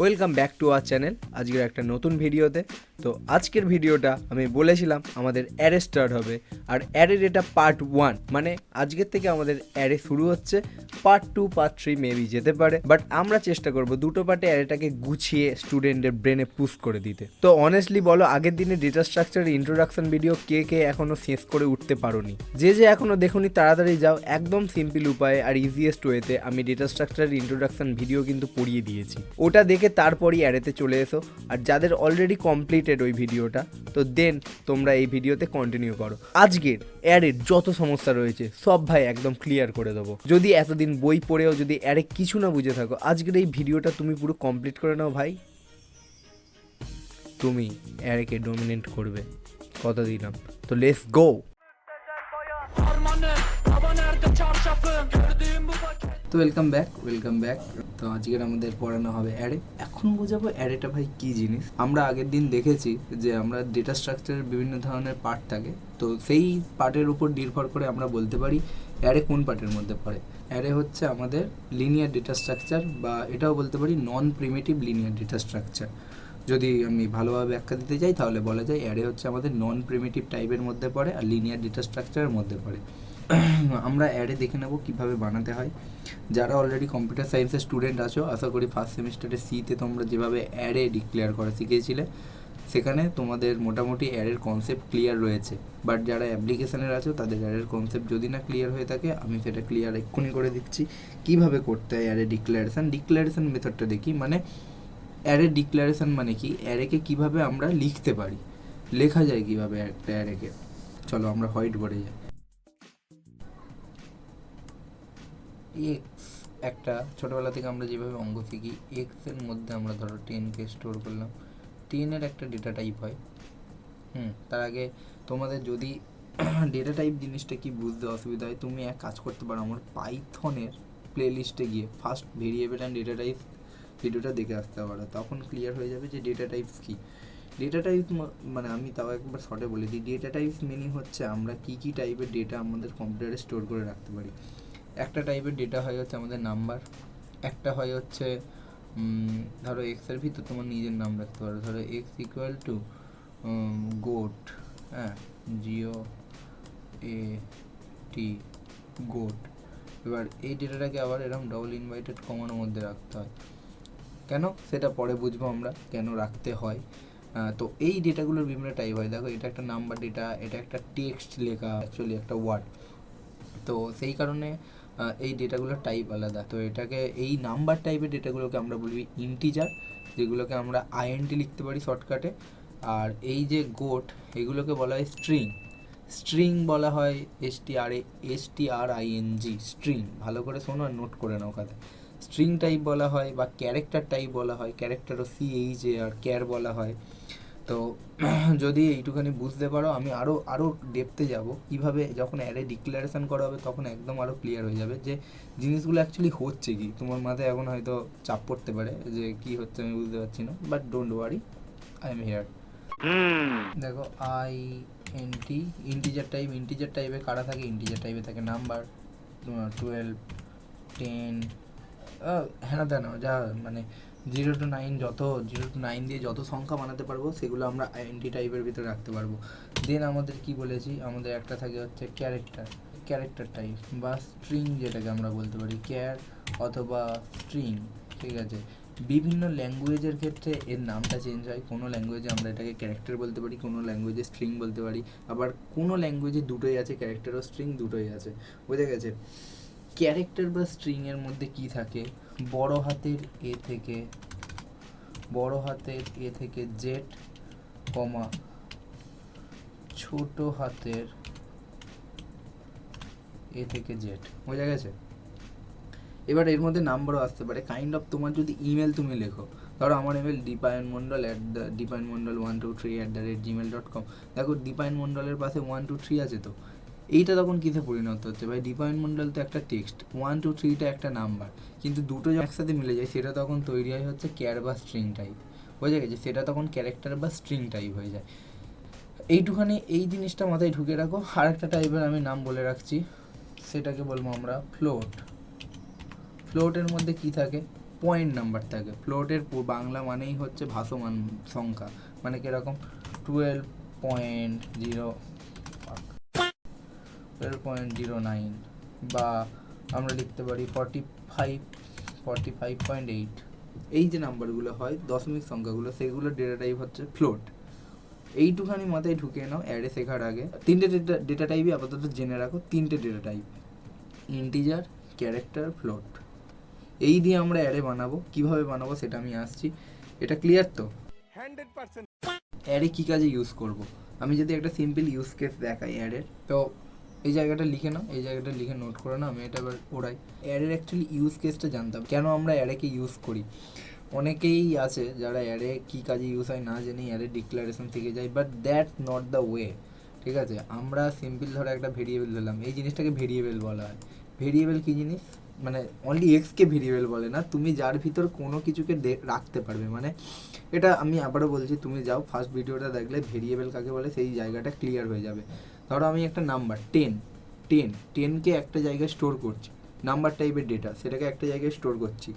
Welcome back to our channel আজকের একটা নতুন ভিডিওতে। তো আজকের ভিডিওটা আমি বলেছিলাম আমাদের অ্যারে স্টার্ট হবে। আর অ্যারের এটা পার্ট ওয়ান মানে আজকের থেকে আমাদের অ্যারে শুরু হচ্ছে। Part two part three maybe যেতে পারে। বাট আমরা চেষ্টা করব দুটো পার্টে অ্যারেটাকে গুছিয়ে স্টুডেন্টের ব্রেনে পুশ করে দিতে। তো অনেস্টলি বলো, আগের দিনে ডেটা স্ট্রাকচার ইন্ট্রোডাকশন ভিডিও কে কে এখনও শেষ করে উঠতে পারোনি? যে যে এখনও দেখুনি, তাড়াতাড়ি যাও। একদম সিম্পল উপায়ে আর ইজিয়েস্ট ওয়েতে আমি ডেটা স্ট্রাকচারের ইন্ট্রোডাকশন ভিডিও কিন্তু পড়িয়ে দিয়েছি। ওটা দেখে তারপরই অ্যাডেতে চলে এসো। আর যাদের অলরেডি কমপ্লিটেড ওই ভিডিওটা, তো দেন তোমরা এই ভিডিওতে কন্টিনিউ করো। আজকের অ্যারের যত সমস্যা রয়েছে, সব ভাই একদম ক্লিয়ার করে দেবো। যদি এতদিন বই পড়েও যদি অ্যারে কিছু না বুঝে থাকো, আজকের এই ভিডিওটা তুমি পুরো কমপ্লিট করে নাও ভাই। তুমি অ্যারেকে ডোমিনেট করবে। কথা দিলাম তো লেটস গো তো ওয়েলকাম ব্যাক ওয়েলকাম ব্যাক তো আজকের আমাদের পড়ানো হবে অ্যারে এখন বোঝাবো অ্যারেটা ভাই কী জিনিস? আমরা আগের দিন দেখেছি যে আমরা ডেটা স্ট্রাকচারের বিভিন্ন ধরনের পার্ট থাকে। তো সেই পার্টের উপর নির্ভর করে আমরা বলতে পারি অ্যারে কোন পার্টের মধ্যে পড়ে। অ্যারে হচ্ছে আমাদের লিনিয়ার ডেটা স্ট্রাকচার বা এটাও বলতে পারি non primitive linear data structure যদি আমি ভালোভাবে ব্যাখ্যা দিতে যাই তাহলে বলা যায় অ্যারে হচ্ছে আমাদের নন প্রিমেটিভ টাইপের মধ্যে পড়ে আর লিনিয়ার ডেটা স্ট্রাকচারের মধ্যে পড়ে। আমরা অ্যারে দেখে নেব কীভাবে বানাতে হয়। যারা অলরেডি কম্পিউটার সায়েন্সের স্টুডেন্ট আছো, আশা করি ফার্স্ট সেমিস্টারে সিতে তোমরা যেভাবে অ্যারে ডিক্লেয়ার করা শিখিয়েছিলে, সেখানে তোমাদের মোটামুটি অ্যারের কনসেপ্ট ক্লিয়ার রয়েছে। বাট যারা অ্যাপ্লিকেশনের আছো, তাদের অ্যারের কনসেপ্ট যদি না ক্লিয়ার হয়ে থাকে, আমি সেটা ক্লিয়ার এক্ষুনি করে দিচ্ছি। কীভাবে করতে হয় অ্যারে ডিক্লারেশান ডিক্লারেশান মেথডটা দেখি মানে অ্যারে ডিক্লারেশান মানে কি? অ্যারেকে কীভাবে আমরা লিখতে পারি? লেখা যায় কীভাবে একটা অ্যারেকে চলো আমরা হোয়াইট বোর্ডে যাই। এক্স একটা, ছোটোবেলা থেকে আমরা যেভাবে অঙ্ক শিখি এক্সের মধ্যে আমরা ধরো টেনকে স্টোর করলাম। টেনের একটা ডেটা টাইপ হয়। হুম, তার আগে তোমাদের যদি ডেটা টাইপ জিনিসটা কি বুঝতে অসুবিধা হয়, তুমি এক কাজ করতে পারো, আমার পাইথনের প্লে লিস্টে গিয়ে first variable and data type ভিডিওটা দেখে আসতে পারো। তখন ক্লিয়ার হয়ে যাবে যে ডেটা টাইপস কী। ডেটা টাইপ মানে আমি তাও একবার শর্টে বলে দিই ডেটা টাইপস মিনিং হচ্ছে আমরা কী কী টাইপের ডেটা আমাদের কম্পিউটারে স্টোর করে রাখতে পারি। একটা টাইপের ডেটা হয় হচ্ছে আমাদের নাম্বার একটা হয় হচ্ছে ধরো এক্সের ভিতর তোমার নিজের নাম রাখতে পারো। ধরো এক্স ইকুয়াল টু গোট হ্যাঁ জিও এ টি গোট এবার এই ডেটাটাকে আবার এরকম ডবল ইনভাইটেড কমানোর মধ্যে রাখতে হয়। কেন? সেটা পরে বুঝব আমরা, কেন রাখতে হয়। তো এই ডেটাগুলোর বিভিন্ন টাইপ হয়। দেখো, এটা একটা নাম্বার ডেটা এটা একটা টেক্সট লেখা অ্যাকচুয়ালি একটা ওয়ার্ড তো সেই কারণে এই ডেটাগুলোর টাইপ আলাদা। তো এটাকে এই নাম্বার টাইপের ডেটাগুলোকে আমরা বলবি ইন্টিজার যেগুলোকে আমরা আইএনটি লিখতে পারি শর্টকাটে আর এই যে গোট এগুলোকে বলা হয় স্ট্রিং স্ট্রিং বলা হয় S T R S T R I N G string ভালো করে শোনো আর নোট করে নাও কাছে স্ট্রিং টাইপ বলা হয় বা ক্যারেক্টার টাইপ বলা হয়। ক্যারেক্টারও C H A R char বলা হয়। তো যদি এইটুখানি বুঝতে পারো আমি আরও আরও ডেপতে যাব। কীভাবে যখন অ্যারে ডিক্লারেশন করা হবে তখন একদম আরও ক্লিয়ার হয়ে যাবে যে জিনিসগুলো অ্যাকচুয়ালি হচ্ছে কি। তোমার মাথায় এখন হয়তো চাপ পড়তে পারে যে কি হচ্ছে আমি বুঝতে পারছি না but don't worry I am here দেখো I N T integer type integer টাইপে কারা থাকে? ইন্টিজার টাইপে থাকে নাম্বার টুয়েলভ টেন হ্যাঁ তেন যা মানে জিরো টু নাইন যত জিরো টু নাইন দিয়ে যত সংখ্যা বানাতে পারব, সেগুলো আমরা আইএনটি টাইপের ভিতরে রাখতে পারব। দেন আমাদের কি বলেছি? আমাদের একটা থাকে হচ্ছে ক্যারেক্টার ক্যারেক্টার টাইপ বা স্ট্রিং যেটাকে আমরা বলতে পারি ক্যার অথবা স্ট্রিং ঠিক আছে? বিভিন্ন ল্যাঙ্গুয়েজের ক্ষেত্রে এর নামটা চেঞ্জ হয়। কোনো ল্যাঙ্গুয়েজে আমরা এটাকে ক্যারেক্টার বলতে পারি, কোনো ল্যাঙ্গুয়েজে স্ট্রিং বলতে পারি। আবার কোনো ল্যাঙ্গুয়েজে দুটোই আছে ক্যারেক্টার ও স্ট্রিং দুটোই আছে। বোঝা গেছে? ক্যারেক্টার বা স্ট্রিংয়ের মধ্যে কি থাকে? বড় হাতের এ থেকে, বড় হাতের এ থেকে জেড কমা ছোট হাতের এ থেকে জেড বোঝা গেছে? এবার এর মধ্যে নাম্বারও আসতে পারে। কাইন্ড অফ তোমার যদি ইমেল তুমি লেখো, ধরো আমার email Dipayan Mondal at the Dipayan Mondal one two three at the rate Gmail dot com দেখো দীপায়ন মণ্ডলের পাশে ওয়ান টু থ্রি আছে তো। এইটা তখন কিসে পরিণত হচ্ছে? ভাই ডিপাইন মন্ডল তো একটা টেক্সট ওয়ান টু থ্রিটা একটা নাম্বার কিন্তু দুটো একসাথে মিলে যায়, সেটা তখন তৈরি হয় হচ্ছে ক্যার বা স্ট্রিং টাইপ বোঝা গেছে? সেটা তখন ক্যারেক্টার বা স্ট্রিং টাইপ হয়ে যায়। এইটুখানি এই জিনিসটা মাথায় ঢুকে রাখো। আর একটা টাইপের আমি নাম বলে রাখছি। সেটাকে বলব আমরা ফ্লোট ফ্লোটের মধ্যে কি থাকে? পয়েন্ট নাম্বার থাকে। ফ্লোটের বাংলা মানেই হচ্ছে ভাসমান সংখ্যা। মানে কীরকম? Twelve point zero twelve point zero nine বা আমরা লিখতে পারি forty five forty five point eight এই যে নাম্বারগুলো হয় দশমিক সংখ্যাগুলো সেগুলো ডেটা টাইপ হচ্ছে ফ্লোট এইটুখানি মাথায় ঢুকিয়ে নাও অ্যাডে শেখার আগে। তিনটে ডেটা ডেটা টাইপই আপাতত জেনে রাখো তিনটে data type integer character float এই দিয়ে আমরা অ্যারে বানাবো। কীভাবে বানাবো সেটা আমি আসছি। এটা ক্লিয়ার তো? অ্যারে কী কাজে ইউজ করব? আমি যদি একটা সিম্পল ইউজ কেস দেখাই অ্যাডের তো এই জায়গাটা লিখে নাও, এই জায়গাটা লিখে নোট করে নাও, আমি এটা এবার ওড়াই। অ্যাডের অ্যাকচুয়ালি ইউজ কেসটা জানতাম, কেন আমরা অ্যারেকে ইউজ করি? অনেকেই আছে যারা অ্যারে কী কাজে ইউজ হয় না জেনে অ্যারে ডিক্লারেশন থেকে যায় but that's not the way ঠিক আছে? আমরা সিম্পল ধরো একটা ভেরিয়েবল দিলাম এই জিনিসটাকে ভেরিয়েবল বলা হয়। ভেরিয়েবল কী জিনিস? মানে অনলি এক্সকে ভেরিয়েবল বলে না, তুমি যার ভিতর কোনো কিছুকে রাখতে পারবে। মানে এটা আমি আবারও বলছি, তুমি যাও ফার্স্ট ভিডিওটা দেখলে ভেরিয়েবল কাকে বলে, সেই জায়গাটা ক্লিয়ার হয়ে যাবে। ধরো আমি একটা নাম্বার টেন টেন টেনকে একটা জায়গায় স্টোর করছি। নাম্বার টাইপের ডেটা সেটাকে একটা জায়গায় স্টোর করছি।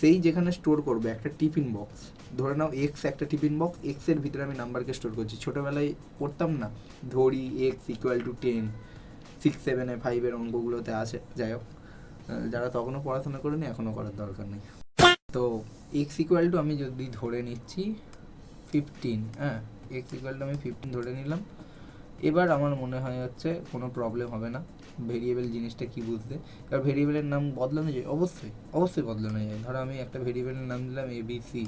সেই যেখানে স্টোর করবে একটা টিফিন বক্স ধরে নাও এক্স একটা টিফিন বক্স এক্সের ভিতরে আমি নাম্বারকে স্টোর করছি। ছোটোবেলায় পড়তাম না, ধরি X equal to ten six সেভেনে ফাইভের অঙ্কগুলোতে আছে, যাই হোক। যারা তখনও পড়াশোনা করেনি, এখনও করার দরকার নেই। তো এক্স ইকুয়াল টু আমি যদি ধরে নিচ্ছি ফিফটিন হ্যাঁ এক্স ইকুয়াল টু আমি ফিফটিন ধরে নিলাম। এবার আমার মনে হয় হচ্ছে কোনো প্রবলেম হবে না। ভেরিয়েবল জিনিসটা কি বুঝতে? এবার ভেরিয়েবলের নাম বদলানো যায়? অবশ্যই অবশ্যই বদলানো যায়। ধরো আমি একটা ভেরিয়েবলের নাম দিলাম এবিসি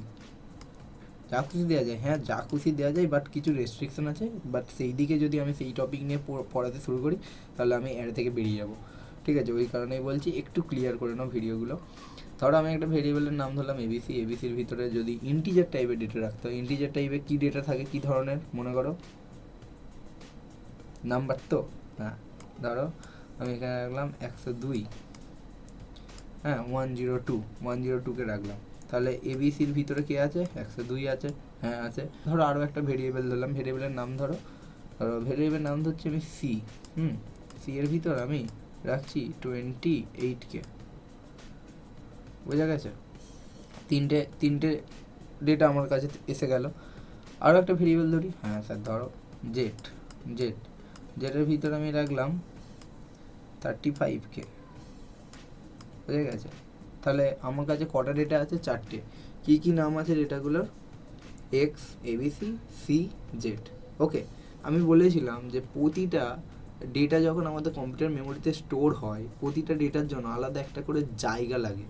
যা খুশি দেওয়া যায়। হ্যাঁ যা খুশি দেওয়া যায় বাট কিছু রেস্ট্রিকশন আছে। বাট সেই দিকে যদি আমি সেই টপিক নিয়ে পড়- পড়াতে শুরু করি, তাহলে আমি এর থেকে বেরিয়ে যাব। ঠিক আছে? ওই কারণেই বলছি, একটু ক্লিয়ার করে নাও ভিডিওগুলো। ধরো আমি একটা ভেরিয়েবলের নাম ধরলাম এবিসি এবিসির ভিতরে যদি ইন্টিজার টাইপের ডেটা রাখতে হয় ইন্টিজার টাইপে কী ডেটা থাকে, কী ধরনের? মনে করো? নাম্বার তো? হ্যাঁ ধরো আমি এখানে রাখলাম একশো দুই। হ্যাঁ one zero two one zero টুকে রাখলাম। তাহলে এবিসির ভিতরে কে আছে? একশো দুই আছে। হ্যাঁ আছে। ধরো আরও একটা ভেরিয়েবল ধরলাম ভেরিয়েবলের নাম ধরো। ধরো ভেরিয়েবলের নাম ধরছি আমি সি হুম? সি এর ভিতর আমি রাখছি টোয়েন্টি এইটকে বোঝা গেছে? তিনটে তিনটে ডেটা আমার কাছে এসে গেল। আরও একটা ভেরিয়েবল ধরি। হ্যাঁ স্যার, ধরো জেট জেট জেটের ভিতরে আমি রাখলাম থার্টি ফাইভকে বুঝে গেছে? তাহলে আমার কাছে কটা ডেটা আছে? চারটে। কী কী নাম আছে ডেটাগুলোর X ABC C Z okay আমি বলেছিলাম যে প্রতিটা ডেটা যখন আমাদের কম্পিউটার মেমোরিতে স্টোর হয়, প্রতিটা ডেটার জন্য আলাদা একটা করে জায়গা লাগে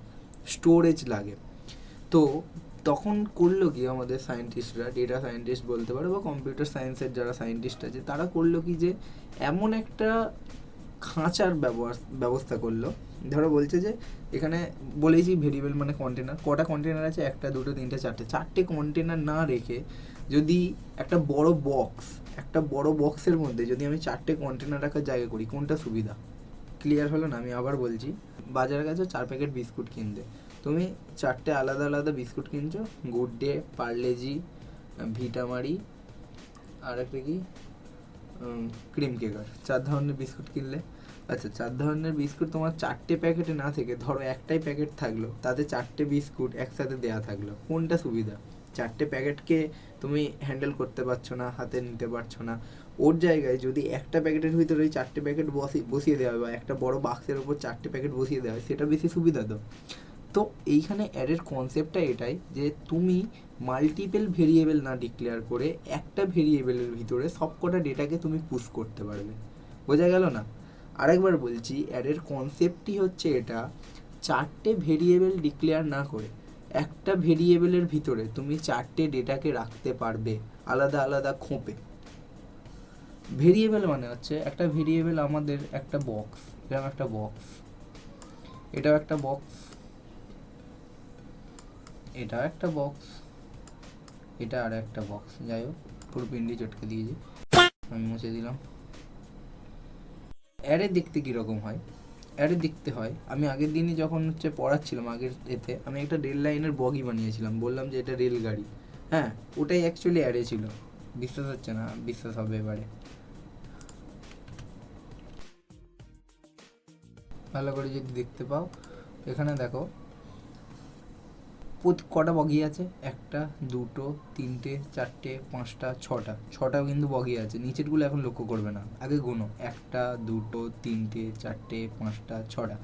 স্টোরেজ লাগে। তো তখন করল কি আমাদের সায়েন্টিস্টরা ডেটা সায়েন্টিস্ট বলতে পারো বা কম্পিউটার সায়েন্সের যারা সায়েন্টিস্ট আছে, তারা করল কি যে এমন একটা খাঁচার ব্যবস্থা করল। ধরো বলছে যে এখানে বলেছি ভেরিয়েবল মানে কন্টেনার কটা কন্টেনার আছে? একটা, দুটো, তিনটে, চারটে। চারটে কন্টেনার না রেখে যদি একটা বড় বক্স একটা বড় বক্সের মধ্যে যদি আমি চারটে কন্টেনার রাখার জায়গা করি, কোনটা সুবিধা? ক্লিয়ার হলো না? আমি আবার বলছি বাজারে গেছো চার প্যাকেট বিস্কুট কিনতে। তুমি চারটে আলাদা আলাদা বিস্কুট কিনছো গুড ডে পার্লেজি ভিটামারি আর একটা কি? Cream cracker. চার ধরনের বিস্কুট কিনলে। আচ্ছা চার ধরনের বিস্কুট তোমার চারটে প্যাকেটে না থেকে, ধরো একটাই প্যাকেট থাকল, তাতে চারটে বিস্কুট একসাথে দেওয়া থাকল, কোনটা সুবিধা? চারটে প্যাকেটকে তুমি হ্যান্ডেল করতে পারছ না, হাতে নিতে পারছ না। ওর জায়গায় যদি একটা প্যাকেটের ভিতরে ওই চারটে প্যাকেট বসিয়ে দেওয়া হয় বা একটা বড় বাক্সের ওপর চারটে প্যাকেট বসিয়ে দেওয়া হয়, সেটা বেশি সুবিধা তো। তো এইখানে অ্যাডের কনসেপ্টটা এটাই যে তুমি মাল্টিপল ভেরিয়েবল না ডিক্লেয়ার করে একটা ভেরিয়েবলের ভিতরে সবকটা ডেটাকে তুমি পুশ করতে পারবে। বোঝা গেল না? আরেকবার বলছি, অ্যাডের কনসেপ্টই হচ্ছে এটা, চারটে ভেরিয়েবল ডিক্লেয়ার না করে একটা ভেরিয়েবলের ভিতরে তুমি চারটে ডেটাকে রাখতে পারবে আলাদা আলাদা খোঁপে। ভেরিয়েবল মানে হচ্ছে একটা ভেরিয়েবল আমাদের একটা বক্স এরকম একটা বক্স এটাও একটা বক্স এটা একটা বক্স এটা আর একটা বক্স যাই হোক, পুরো পিন্ডি চটকে দিয়েছি। আমি মুছে দিলাম। অ্যারে দেখতে কীরকম হয়? অ্যারে দেখতে হয়, আমি আগের দিনই যখন হচ্ছে পড়াচ্ছিলাম, আগের এতে, আমি একটা রেল লাইনের বগি বানিয়েছিলাম। বললাম যে এটা রেলগাড়ি। হ্যাঁ ওটাই অ্যাকচুয়ালি অ্যারে ছিল। বিশ্বাস হচ্ছে না, বিশ্বাস হবে এবারে। ভালো করে যদি দেখতে পাও, এখানে দেখো কটা বগি আছে? একটা, দুটো, তিনটে, চারটে, পাঁচটা, ছটা। ছটাও কিন্তু বগি আছে। নিচেরগুলো এখন লক্ষ্য করবে না। আগে গোনো। একটা, দুটো, তিনটে, চারটে, পাঁচটা, ছটা।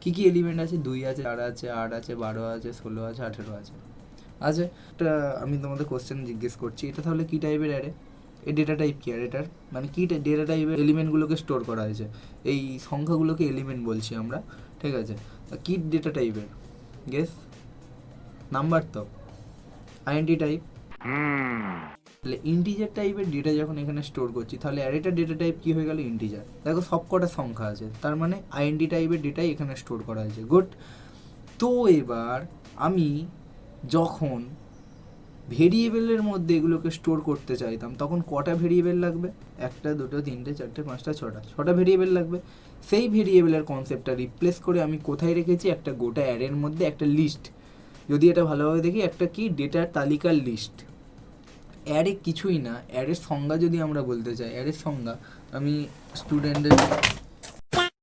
কী কী এলিমেন্ট আছে? দুই আছে, চার আছে, আট আছে, বারো আছে, ষোলো আছে, আঠেরো আছে। আছে এটা আমি তোমাদের কোশ্চেন জিজ্ঞেস করছি। এটা তাহলে কী টাইপের অ্যারে এই ডেটা টাইপ কি আর এটার? মানে কী ডেটা টাইপের এলিমেন্টগুলোকে স্টোর করা হয়েছে? এই সংখ্যাগুলোকে এলিমেন্ট বলছি আমরা। ঠিক আছে? কী ডেটা টাইপের গেস নাম্বার তো আইএনটি টাইপ তাহলে ইন্টিজার টাইপের ডেটা যখন এখানে স্টোর করছি, তাহলে অ্যারেটার ডেটা টাইপ কি হয়ে গেল? ইন্টিজার দেখো সব কটা সংখ্যা আছে, তার মানে আইএনটি টাইপের ডেটাই এখানে স্টোর করা হয়েছে। গুড তো এবার আমি যখন ভেরিয়েবলের মধ্যে এগুলোকে স্টোর করতে চাইতাম, তখন কটা ভেরিয়েবল লাগবে? একটা, দুটো, তিনটে, চারটে, পাঁচটা, ছটা। ছটা ভেরিয়েবল লাগবে। সেই ভেরিয়েবলের কনসেপ্টটা রিপ্লেস করে আমি কোথায় রেখেছি? একটা গোটা অ্যারের মধ্যে একটা লিস্ট যদি এটা ভালোভাবে দেখি, একটা কি? ডেটার তালিকার লিস্ট অ্যারে কিছুই না। অ্যারের সংজ্ঞা যদি আমরা বলতে চাই অ্যারের সংজ্ঞা, আমি স্টুডেন্টের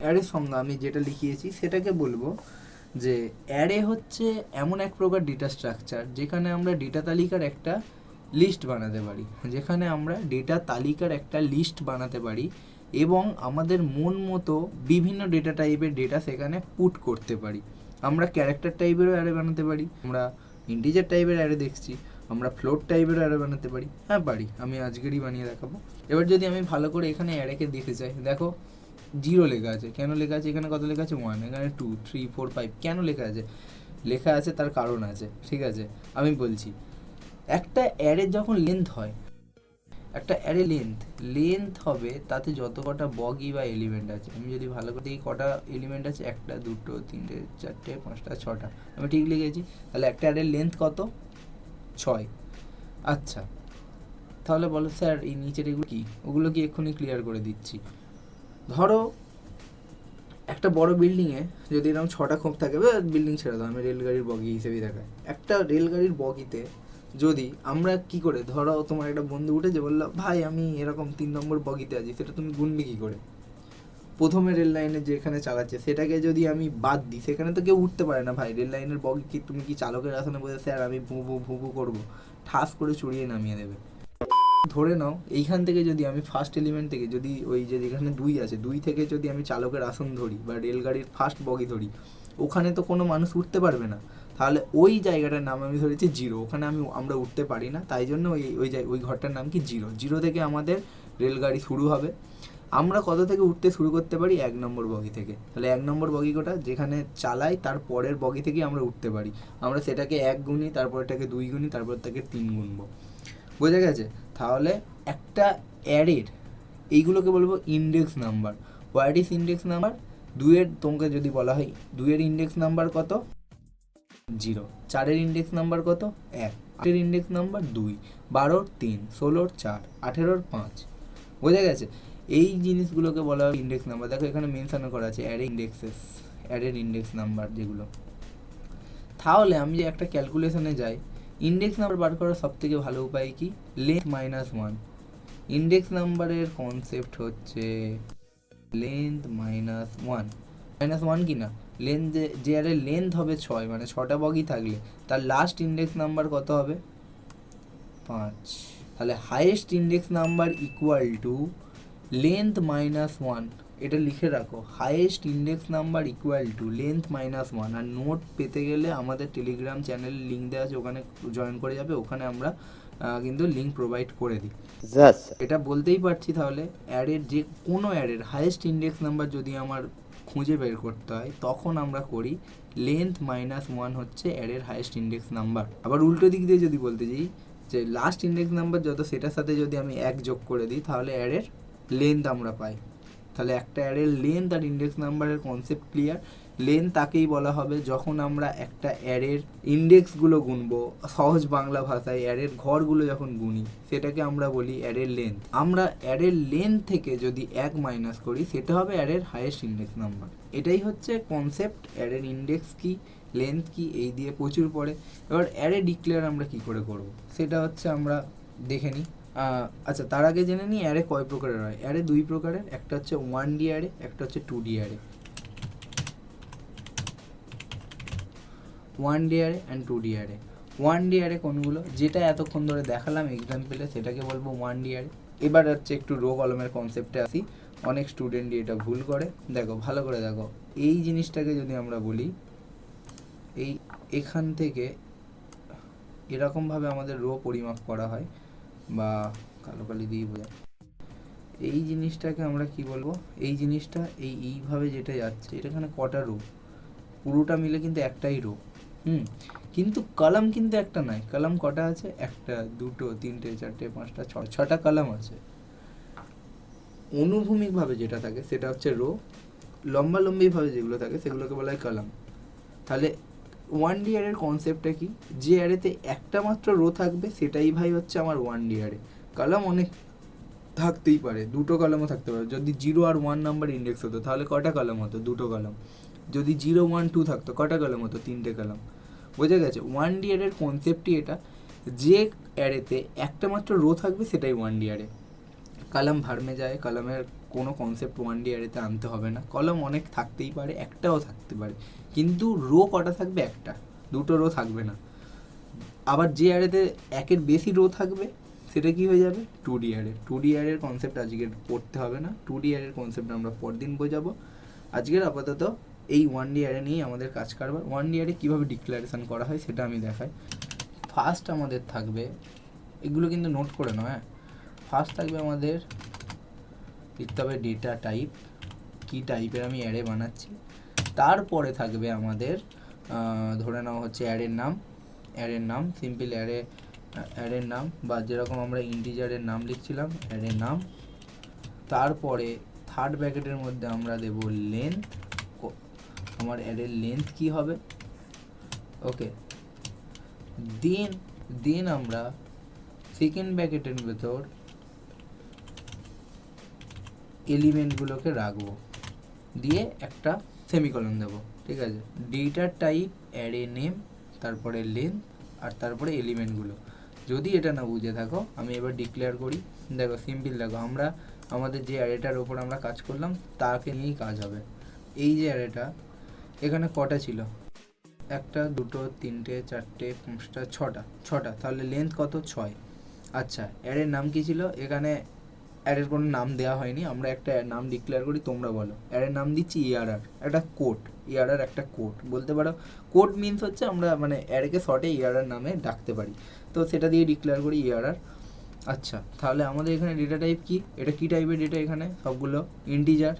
অ্যারের সংজ্ঞা, আমি যেটা লিখিয়েছি, সেটাকে বলব যে অ্যারে হচ্ছে এমন এক প্রকার ডেটা স্ট্রাকচার যেখানে আমরা ডেটা তালিকার একটা লিস্ট বানাতে পারি। যেখানে আমরা ডেটা তালিকার একটা লিস্ট বানাতে পারি এবং আমাদের মন মতো বিভিন্ন ডেটা টাইপের ডেটা সেখানে পুট করতে পারি। আমরা ক্যারেক্টার টাইপেরও অ্যারে বানাতে পারি, আমরা ইন্টিজার টাইপের অ্যারে দেখছি, আমরা ফ্লোট টাইপের অ্যারে বানাতে পারি হ্যাঁ পারি, আমি আজকেরই বানিয়ে দেখাবো। এবার যদি আমি ভালো করে এখানে অ্যারেকে দেখতে চাই দেখো জিরো লেখা আছে, কেন লেখা আছে, এখানে কত লেখা আছে? ওয়ান এখানে টু থ্রি ফোর ফাইভ কেন লেখা আছে? লেখা আছে, তার কারণ আছে, ঠিক আছে, আমি বলছি, একটা অ্যারের যখন লেন্থ হয় একটা অ্যারে লেন্থ লেন্থ হবে তাতে যত কটা বগি বা এলিমেন্ট আছে। আমি যদি ভালো করে দেখি কটা এলিমেন্ট আছে, একটা, দুটো, তিনটে, চারটে, পাঁচটা, ছটা, আমি ঠিক লিখেছি। তাহলে একটা অ্যারের লেন্থ কত? ছয়। আচ্ছা তাহলে বলো স্যার, এই নিচের এগুলো কী? ওগুলো কি এক্ষুনি ক্লিয়ার করে দিচ্ছি। ধরো, একটা বড় বিল্ডিংয়ে যদি এরকম ছটা খোপ থাকে বিল্ডিং ছেড়ে দাও, আমি রেলগাড়ির বগি হিসেবেই দেখায় একটা রেলগাড়ির বগিতে যদি আমরা কি করে, ধরো তোমার একটা বন্ধু উঠেছে, বলল, ভাই, আমি এরকম তিন নম্বর বগিতে আছি, সেটা তুমি গুনবে কি করে? প্রথমে রেল লাইনে যেখানে চালাচ্ছে, সেটাকে যদি আমি বাদ দিই, সেখানে তো কেউ উঠতে পারে না, ভাই, রেল লাইনের বগি কি, তুমি কি চালকের আসনে বসে স্যার, আমি ভু ভু ভু ভু করব। ঠাস করে চড়িয়ে নামিয়ে দেবে। ধরে নাও, এইখান থেকে যদি আমি ফার্স্ট এলিমেন্ট থেকে যদি ওই যে যেখানে দুই আছে, দুই থেকে যদি আমি চালকের আসন ধরি বা রেলগাড়ির ফার্স্ট বগি ধরি, ওখানে তো কোনো মানুষ উঠতে পারবে না। তাহলে ওই জায়গাটার নাম আমি ধরেছি জিরো। ওখানে আমি আমরা উঠতে পারি না, তাই জন্য ওই ওই ওই ঘরটার নাম কি জিরো। জিরো থেকে আমাদের রেলগাড়ি শুরু হবে। আমরা কত থেকে উঠতে শুরু করতে পারি? এক নম্বর বগি থেকে। তাহলে এক নম্বর বগি কোটা? যেখানে চালাই তার পরের বগি থেকে আমরা উঠতে পারি। আমরা সেটাকে এক গুণি তারপরটাকে দুই গুণি তারপর তাকে তিন গুনবো। বোঝা গেছে? তাহলে একটা অ্যারের, এইগুলোকে বলব index number what is index number দুয়ের তোমাকে যদি বলা হয়, দুইয়ের ইন্ডেক্স নাম্বার কত? জিরো। চারের ইন্ডেক্স নাম্বার কত? এক। আটের ইন্ডেক্স নাম্বার দুই। বারোর তিন, ষোলোর চার, আঠেরোর পাঁচ। বোঝা গেছে? এই জিনিসগুলোকে বলা হয় ইন্ডেক্স নাম্বার দেখো, এখানে মেনশন করা আছে অ্যারে ইন্ডেক্সেস অ্যারের ইন্ডেক্স নাম্বার যেগুলো। তাহলে আমি যে একটা ক্যালকুলেশনে যাই ইন্ডেক্স নাম্বার বার করার সব থেকে ভালো উপায় কি? লেন্থ মাইনাস ওয়ান ইন্ডেক্স নাম্বারের কনসেপ্ট হচ্ছে length minus one minus one কি না? লেন্থ যে আরে লেন্থ হবে ছয় মানে ছটা বগি থাকলে তার লাস্ট ইন্ডেক্স নাম্বার কত হবে? পাঁচ। তাহলে highest index number equal to length minus one এটা লিখে রাখো। Highest index number equal to length minus one R note পেতে গেলে আমাদের টেলিগ্রাম চ্যানেল লিঙ্ক দেওয়া আছে ওখানে জয়েন করে যাবে ওখানে আমরা কিন্তু লিঙ্ক প্রোভাইড করে দিই। এটা বলতেই পারছি তাহলে অ্যাডের যে কোনো অ্যাডের হাইয়েস্ট ইন্ডেক্স নাম্বার যদি আমার খুঁজে বের করতে হয়, তখন আমরা করি লেন্থ মাইনাস ওয়ান হচ্ছে অ্যাডের হাইয়েস্ট ইন্ডেক্স নাম্বার আবার উল্টো দিক দিয়ে যদি বলতে যাই, যে লাস্ট ইন্ডেক্স নাম্বার যত সেটার সাথে যদি আমি এক যোগ করে দিই, তাহলে অ্যাডের লেন্থ আমরা পাই। তাহলে একটা অ্যারের লেন্থ আর ইন্ডেক্স নাম্বারের কনসেপ্ট ক্লিয়ার লেন্থ তাকেই বলা হবে যখন আমরা একটা অ্যারের ইন্ডেক্সগুলো গুনবো, সহজ বাংলা ভাষায় অ্যারের ঘরগুলো যখন গুনি, সেটাকে আমরা বলি অ্যারের লেন্থ। আমরা অ্যারের লেন্থ থেকে যদি এক মাইনাস করি, সেটা হবে অ্যারের হাইয়েস্ট ইন্ডেক্স নাম্বার। এটাই হচ্ছে কনসেপ্ট, অ্যারের ইন্ডেক্স কি, লেন্থ কি, এই দিয়ে প্রচুর পড়ে। এবার অ্যারে ডিক্লেয়ার আমরা কি করে করব? সেটা হচ্ছে আমরা দেখে নিই। আচ্ছা তার আগে জেনে নিই অ্যারে কয় প্রকারের হয়? অ্যারে দুই প্রকারের, একটা হচ্ছে ওয়ান ডি অ্যারে, একটা হচ্ছে two D array. One D array and two D array one D array কোনগুলো? যেটা এতক্ষণ ধরে দেখালাম এক্সাম্পলে সেটাকে বলব ওয়ান ডিয়ারে এবার হচ্ছে একটু রো কলমের কনসেপ্টে আসি। অনেক স্টুডেন্টই এটা ভুল করে। দেখো, ভালো করে দেখো। এই জিনিসটাকে যদি আমরা বলি, এই এখান থেকে এরকমভাবে আমাদের রো পরিমাপ করা হয়, বা কালো কালি দিয়ে বোঝা এই জিনিসটাকে আমরা কি বলব? এই জিনিসটা এই এইভাবে যেটা যাচ্ছে, এটা এখানে কটা রো পুরোটা মিলে কিন্তু একটাই রো হুম, কিন্তু কলাম কিন্তু একটা নয়, কলাম কটা আছে? একটা, দুটো, তিনটে, চারটে, পাঁচটা, ছ, ছটা কলাম আছে। অনুভূমিকভাবে যেটা থাকে সেটা হচ্ছে রো লম্বা লম্বিভাবে যেগুলো থাকে সেগুলোকে বলা হয় কলাম। তাহলে ওয়ান ডি কনসেপ্টটা কি? যে অ্যারেতে একটা মাত্র রো থাকবে, সেটাই ভাই হচ্ছে আমার ওয়ান ডি অ্যারে কলাম অনেক থাকতেই পারে, দুটো কলামও থাকতে পারে। যদি জিরো আর ওয়ান নাম্বার ইন্ডেক্স হতো, তাহলে কটা কলাম হতো? দুটো কলাম। যদি জিরো, ওয়ান, টু থাকতো, কটা কলাম হতো? তিনটে কলাম বোঝা গেছে? ওয়ান ডি এর কনসেপ্টই এটা। যে অ্যারেতে একটা মাত্র রো থাকবে, সেটাই ওয়ান ডি অ্যারে কলাম ভার্মে যায় কলামের কোনো কনসেপ্ট ওয়ান ডি অ্যারেতে আনতে হবে না। কলম অনেক থাকতেই পারে, একটাও থাকতে পারে। কিন্তু রো কটা থাকবে? একটা। দুটো রো থাকবে না। আবার যে অ্যারেতে একের বেশি রো থাকবে, সেটা কি হয়ে যাবে? Two D array two D অ্যারের কনসেপ্ট আজকে পড়তে হবে না। টু ডি অ্যারের কনসেপ্ট আমরা পরদিন বোঝাবো। আজকের আপাতত এই ওয়ান ইয়ারে নিয়েই আমাদের কাজ কারবার। ওয়ান ইয়ারে কীভাবে ডিক্লারেশন করা হয় সেটা আমি দেখাই। ফার্স্ট আমাদের থাকবে, এগুলো কিন্তু নোট করে নাও হ্যাঁ? ফার্স্ট থাকবে আমাদের, লিখতে হবে ডেটা টাইপ কী টাইপের আমি অ্যারে বানাচ্ছি। তারপরে থাকবে আমাদের ধরে নাও হচ্ছে অ্যারের নাম। অ্যারের নাম সিম্পল অ্যারে অ্যারের নাম, বা যেরকম আমরা ইন্টিজারের নাম লিখছিলাম অ্যারের নাম। তারপরে থার্ড ব্র্যাকেটের মধ্যে আমরা দেব লেন্থ আমার অ্যারের লেন্থ কি হবে? ওকে দেন দেন আমরা সেকেন্ড ব্র্যাকেটের ভেতর এলিমেন্টগুলোকে রাখব। দিয়ে একটা সেমিকলন দেবো, ঠিক আছে? ডেটা টাইপ অ্যারে নেম তারপরে লেন্থ আর তারপরে এলিমেন্টগুলো যদি এটা না বুঝে থাকো, আমি এবার ডিক্লেয়ার করি। দেখো সিম্পল দেখো, আমরা, আমাদের যে অ্যারেটার ওপর আমরা কাজ করলাম, তাকে নিয়েই কাজ হবে। এই যে অ্যারেটা এখানে কটা ছিল? একটা, দুটো, তিনটে, চারটে, পাঁচটা, ছটা। ছটা, তাহলে লেন্থ কত? ছয়। আচ্ছা অ্যাডের নাম কি ছিল? এখানে অ্যাডের কোনো নাম দেওয়া হয়নি। আমরা একটা নাম ডিক্লেয়ার করি, তোমরা বলো। অ্যারের নাম দিচ্ছি ইআরআর একটা কোড ইআরআর একটা কোট বলতে পারো কোট মিনস হচ্ছে আমরা মানে অ্যারেকে শর্টে ইআরআর নামে ডাকতে পারি। তো সেটা দিয়ে ডিক্লেয়ার করি ইআরআর আচ্ছা তাহলে আমাদের এখানে ডেটা টাইপ কি? এটা কি টাইপের ডেটা এখানে? সবগুলো ইন্টিজার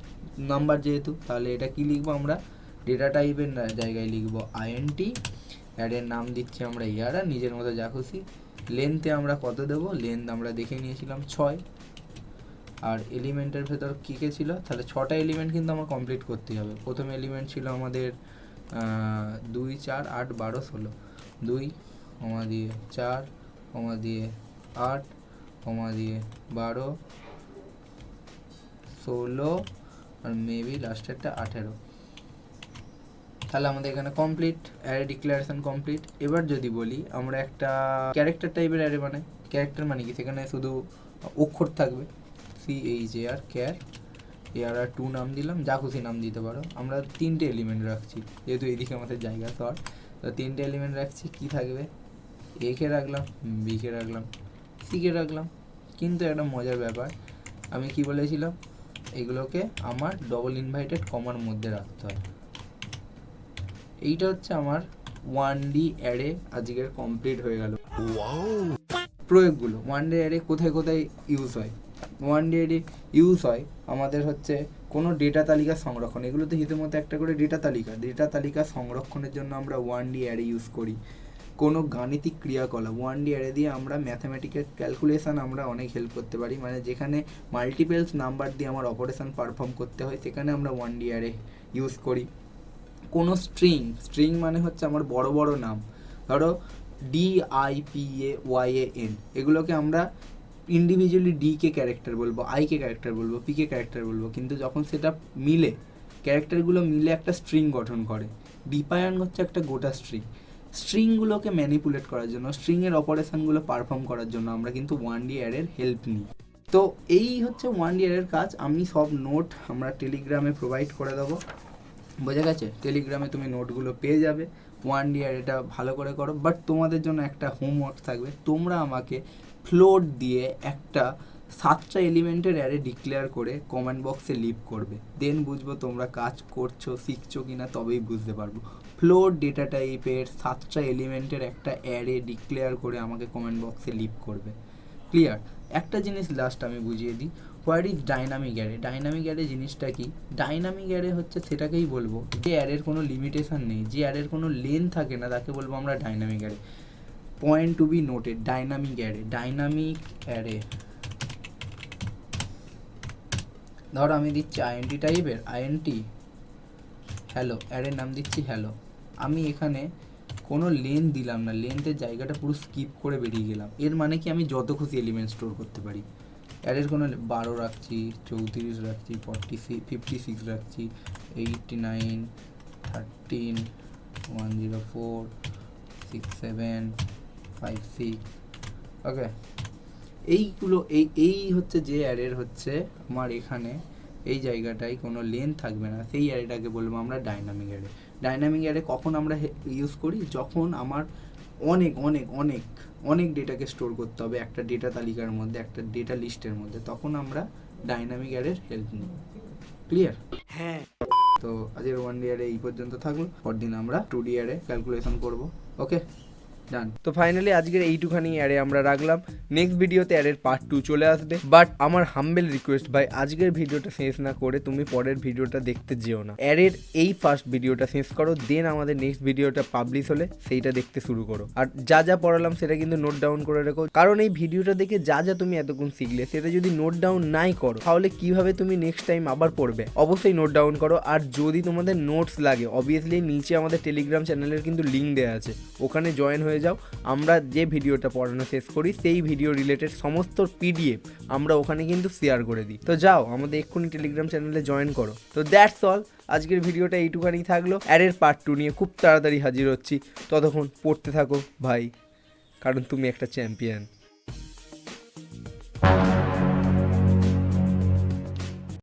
নাম্বার যেহেতু, তাহলে এটা কি লিখব আমরা? ডেটা টাইপের জায়গায় লিখব আইএনটি অ্যাডের নাম দিচ্ছি আমরা ইয়ারা নিজের মতো যা খুশি। লেন্থে আমরা কত দেবো? লেন্থ আমরা দেখে নিয়েছিলাম ছয়। আর এলিমেন্টের ভেতর কী কে ছিল? তাহলে ছটা এলিমেন্ট কিন্তু আমার কমপ্লিট করতেই হবে। প্রথম এলিমেন্ট ছিল আমাদের দুই, চার, আট, বারো, ষোলো। দুই, কমা দিয়ে চার, কমা দিয়ে আট, কমা দিয়ে বারো, ষোলো, আর মেবি লাস্টেরটা আঠেরো। তাহলে আমাদের এখানে কমপ্লিট অ্যারে ডিক্লারেশন কমপ্লিট এবার যদি বলি, আমরা একটা ক্যারেক্টার টাইপের অ্যারে বানাই। ক্যারেক্টার মানে কি? সেখানে শুধু অক্ষর থাকবে। C H A R char A R R two নাম দিলাম, যা খুশি নাম দিতে পারো। আমরা তিনটে এলিমেন্ট রাখছি, যেহেতু এদিকে আমাদের জায়গা শর্ট তো তিনটে এলিমেন্ট রাখছি, কি থাকবে? এ কে রাখলাম বি কে রাখলাম সি কে রাখলাম। কিন্তু একটা মজার ব্যাপার, আমি কি বলেছিলাম? এগুলোকে আমার ডবল ইনভাইটেড কমার মধ্যে রাখতে হয়। এইটা হচ্ছে আমার ওয়ান ডি অ্যারে আজকের কমপ্লিট হয়ে গেল। প্রয়োগগুলো। ওয়ান ডি অ্যারে কোথায় কোথায় ইউজ হয়? ওয়ান ডি অ্যারে ইউজ হয় আমাদের হচ্ছে কোনো ডেটা তালিকা সংরক্ষণ। এগুলো তো হিতের মতো একটা করে ডেটা তালিকা। ডেটা তালিকা সংরক্ষণের জন্য আমরা ওয়ান ডি অ্যারে ইউজ করি। কোনো গাণিতিক ক্রিয়াকলাপ। ওয়ান ডি অ্যারে দিয়ে আমরা ম্যাথামেটিক্যাল ক্যালকুলেশান আমরা অনেক হেল্প করতে পারি। মানে যেখানে মাল্টিপেলস নাম্বার দিয়ে আমার অপারেশান পারফর্ম করতে হয় সেখানে আমরা ওয়ান ডি অ্যারে ইউজ করি। কোনো স্ট্রিং স্ট্রিং মানে হচ্ছে আমার বড় বড় নাম। ধরো D I P A Y A N এগুলোকে আমরা ইন্ডিভিজুয়ালি ডি কে ক্যারেক্টার বলব আই কে ক্যারেক্টার বলব পি কে ক্যারেক্টার বলব, কিন্তু যখন সেটা মিলে ক্যারেক্টারগুলো মিলে একটা স্ট্রিং গঠন করে। ডিপায়ন হচ্ছে একটা গোটা স্ট্রিং স্ট্রিংগুলোকে ম্যানিপুলেট করার জন্য স্ট্রিংয়ের অপারেশনগুলো পারফর্ম করার জন্য আমরা কিন্তু ওয়ান ডি অ্যারের হেল্প নিই। তো এই হচ্ছে ওয়ান ডি অ্যারের কাজ, আমি সব নোট আমরা টেলিগ্রামে প্রোভাইড করে দেবো। বোঝা গেছে? টেলিগ্রামে তুমি নোটগুলো পেয়ে যাবে। ওয়ান ইয়ার এটা ভালো করে করো। বাট তোমাদের জন্য একটা হোমওয়ার্ক থাকবে। তোমরা আমাকে ফ্লোট দিয়ে একটা সাতটা এলিমেন্টের অ্যারে ডিক্লেয়ার করে কমেন্ট বক্সে লিভ করবে। দেন বুঝব তোমরা কাজ করছ, শিখছো কি না তবেই বুঝতে পারব। ফ্লোট ডেটা টাইপের সাতটা এলিমেন্টের একটা অ্যারে ডিক্লেয়ার করে আমাকে কমেন্ট বক্সে লিভ করবে। ক্লিয়ার একটা জিনিস লাস্ট আমি বুঝিয়ে দিই what is dynamic array dynamic array জিনিসটা কি? ডাইনামিক অ্যারে হচ্ছে সেটাকেই বলব যে অ্যারের কোনো লিমিটেশন নেই, যে অ্যারের কোনো লেন থাকে না, তাকে বলব আমরা dynamic array point to be noted dynamic array dynamic array ধর আমি দিচ্ছি আইএনটি টাইপের আইএনটি হ্যালো অ্যারের নাম দিচ্ছি হ্যালো আমি এখানে কোনো লেন দিলাম না লেন্থের জায়গাটা পুরো স্কিপ করে বেরিয়ে গেলাম। এর মানে কি আমি যত খুশি এলিমেন্ট স্টোর করতে পারি। অ্যারের কোনো বারো রাখছি, চৌত্রিশ রাখছি ফর্টি সিক্স ফিফটি সিক্স রাখছি eighty nine thirteen one zero four six seven five six okay এইগুলো, এই এই হচ্ছে যে অ্যারের হচ্ছে আমার এখানে, এই জায়গাটায় কোনো লেন থাকবে না। সেই অ্যারেটাকে বলব আমরা ডাইনামিক অ্যারে ডাইনামিক অ্যারে কখন আমরা ইউজ করি? যখন আমার অনেক অনেক অনেক অনেক ডেটাকে স্টোর করতে হবে একটা ডেটা তালিকার মধ্যে একটা ডেটা লিস্টের মধ্যে তখন আমরা ডাইনামিক অ্যারের হেল্প নিই। ক্লিয়ার হ্যাঁ। তো আজকের ওয়ান ডি এই পর্যন্ত থাকল পরদিন আমরা টু ডি ক্যালকুলেশন করব ওকে ডান তো ফাইনালি আজকের এইটুখানি অ্যারে আমরা রাখলাম। নেক্সট ভিডিওতে অ্যারের পার্ট টু চলে আসবে। বাট আমার হাম্বেল রিকোয়েস্ট ভাই, আজকের ভিডিওটা শেষ না করে তুমি পরের ভিডিওটা দেখতে যেও না। অ্যারের এই ফার্স্ট ভিডিওটা শেষ করো দেন আমাদের নেক্সট ভিডিওটা পাবলিশ হলে সেইটা দেখতে শুরু করো। আর যা যা পড়ালাম সেটা কিন্তু নোট ডাউন করে রেখো। কারণ এই ভিডিওটা দেখে যা যা তুমি এতক্ষণ শিখলে, সেটা যদি নোট ডাউন নাই করো, তাহলে কীভাবে তুমি নেক্সট টাইম আবার পড়বে? অবশ্যই নোট ডাউন করো। আর যদি তোমাদের নোটস লাগে অবভিয়াসলি নিচে আমাদের টেলিগ্রাম চ্যানেলের কিন্তু লিঙ্ক দেওয়া আছে। ওখানে জয়েন হয়ে যাও, আমরা যে ভিডিওটা পড়ানো শেষ করি, সেই ভিডিও রিলেটেড সমস্ত পিডিএফ আমরা ওখানে কিন্তু শেয়ার করে দিই। তো যাও, আমাদের এক্ষুনি টেলিগ্রাম চ্যানেলে জয়েন করো। তো দ্যাটস অল আজকের ভিডিওটা এইটুখানি থাকল। অ্যাডের পার্ট টু নিয়ে খুব তাড়াতাড়ি হাজির হচ্ছি। ততক্ষণ পড়তে থাকো ভাই কারণ তুমি একটা চ্যাম্পিয়ন